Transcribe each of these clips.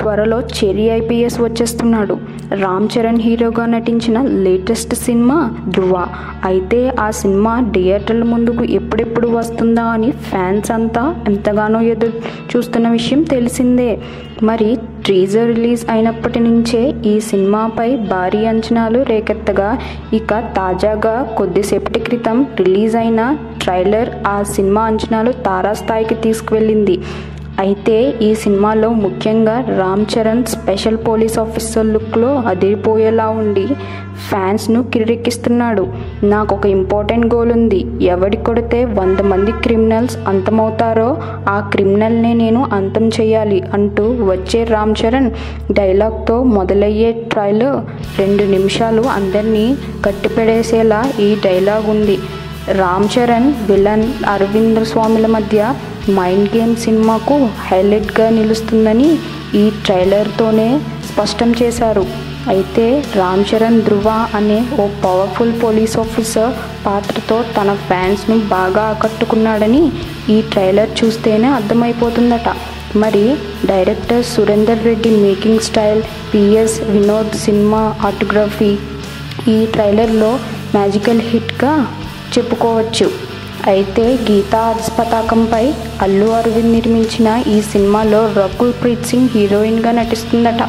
త్వరలో cherry IPS వచ్చేస్తున్నాడు. రామ్ చరణ్ హీరోగా నటించిన లేటెస్ట్ సినిమా ధృవ అయితే ఆ సినిమా థియేటర్ల ముందుకు ఎప్పుడెప్పుడు వస్తుందా అని ఫ్యాన్స్ అంతా ఎంతగానో ఎదురు చూస్తున్న విషయం తెలిసిందే. మరి ట్రీజర్ రిలీజ్ అయినప్పటి నుంచే ఈ సినిమాపై భారీ అంచనాలు రేకెత్తగా ఇక తాజాగా కొద్దిసేపటి క్రితం రిలీజ్ అయిన ట్రైలర్ ఆ సినిమా అంచనాలు తారాస్థాయికి తీసుకువెళ్ళింది. అయితే ఈ సినిమాలో ముఖ్యంగా Ram Charan special police officer లుక్లో అదిరిపోయేలా ఉండి ఫ్యాన్స్ను కిరెక్కిస్తున్నాడు నాకు ఒక ఇంపార్టెంట్ గోల్ ఉంది. ఎవడి కొడితే వంద మంది క్రిమినల్స్ అంతమవుతారో ఆ క్రిమినల్ని నేను అంతం చేయాలి అంటూ వచ్చే రామ్ చరణ్ డైలాగ్తో మొదలయ్యే ట్రైలో రెండు నిమిషాలు అందరినీ కట్టిపెడేసేలా ఈ డైలాగ్ ఉంది రామ్ చరణ్ విలన్ అరవింద స్వామిల మధ్య మైండ్ గేమ్ సినిమాకు హైలైట్గా నిలుస్తుందని ఈ ట్రైలర్తోనే స్పష్టం చేశారు. అయితే రామ్ చరణ్ ధృవ అనే ఓ పవర్ఫుల్ పోలీస్ ఆఫీసర్ పాత్రతో తన ఫ్యాన్స్ను బాగా ఆకట్టుకున్నాడని ఈ ట్రైలర్ చూస్తేనే అర్థమైపోతుందట. మరి director Surender Reddy making style P S Vinod cinema ఆటోగ్రఫీ ఈ ట్రైలర్లో మ్యాజికల్ హిట్గా చెప్పుకోవచ్చు. అయితే గీతా పతాకంపై అల్లు అరవింద్ నిర్మించిన ఈ సినిమాలో రకుల్ ప్రీత్ సింగ్ హీరోయిన్గా నటిస్తుందట.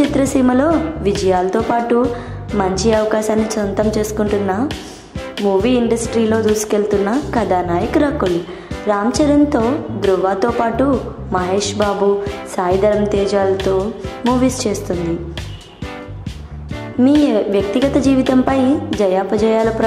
చిత్రసీమలో విజయాలతో పాటు మంచి అవకాశాన్ని సొంతం చేసుకుంటున్న మూవీ ఇండస్ట్రీలో దూసుకెళ్తున్న కథానాయక్ రకుల్ రామ్ చరణ్తో ధ్రువతో పాటు మహేష్ బాబు సాయిధరం తేజాలతో మూవీస్ చేస్తుంది. మీ వ్యక్తిగత జీవితంపై జయాపజయాల ప్ర